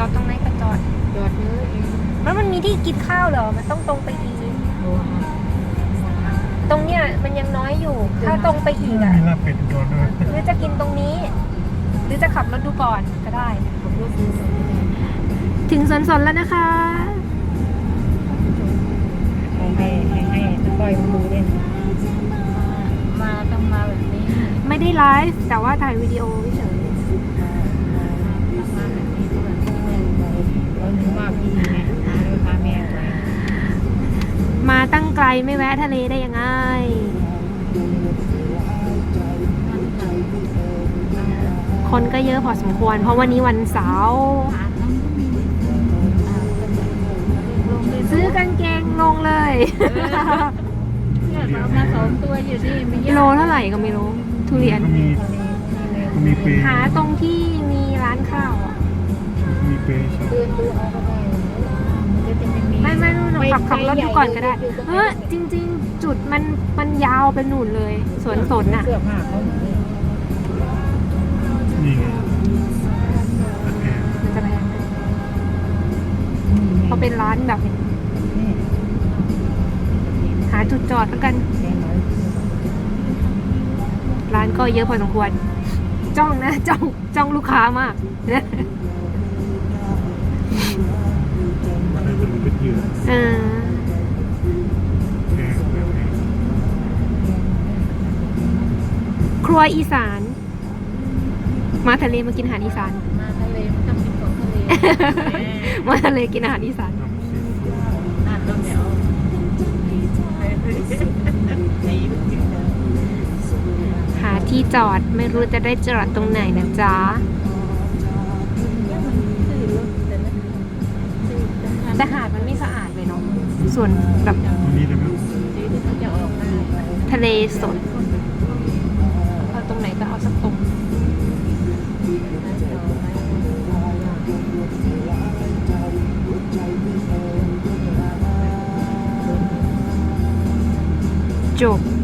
จอดตรงไหนก็จอดจอดเยอะเองแล้วมันมีที่กินข้าวเหรอ มันต้องตรงไปอีก โอ้โหตรงเนี้ยมันยังน้อยอยู่ ถ้าตรงไปอีกอะ มีลาบเป็ดโดนด้วยหรือจะกินตรงนี้ หรือจะขับรถดูก่อนก็ได้ ขับรถดูสวนไปได้ถึงสวนสนแล้วนะคะ ให้ให้ให้ให้ตะก้อยมาดูเล่นมาต้องมาแบบนี้ ไม่ได้ไลฟ์แต่ว่าถ่ายวิดีโอเฉย ไกลไม่แวะทะเลได้ยังไงมันไกลคนก็เยอะพอสมควร เพราะวันนี้วันเสาร์ผ่านนั้นก็มีอ่าลงไปซื้อกางเกงลงเลยเนี่ยเรามาสองตัวอยู่นี่ไม่เยอะโลเท่าไหร่ก็ไม่รู้ ทุเรียนก็มีก็มีเปย์หาตรงที่มีร้านข้าวอะมีเปย์ ขับขับรถดูก่อนก็ได้ เออจริง ๆ จุดมันมันยาวไปหนุนเลย สวนสนน่ะเสื้อผ้าเขาหมดเลยนี่ไงราคามันจะแพงเขาเป็นร้านแบบนี่หาจุดจอดแล้วกันแค่น้อยร้านก็เยอะพอสมควร จ้องนะ จ้องจ้องลูกค้ามาก รัวอีสาน มาทะเลมากินอาหารอีสาน มาทะเลมันต้องกินของทะเลมาทะเลกินอาหารอีสานทำซีฟู้ดน่าต้องเดี๋ยวดีมันกินเดี๋ยวหาที่จอดไม่รู้จะได้จอดตรงไหนนะจ๊ะเนี่ยมันคือรถแต่ละคือสำคัญแต่หาดมันไม่สะอาดเลยเนาะส่วนแบบตรงนี้เลยไหมสีที่เขาจะออกมาทะเลสด จะเอาสักตรงจบ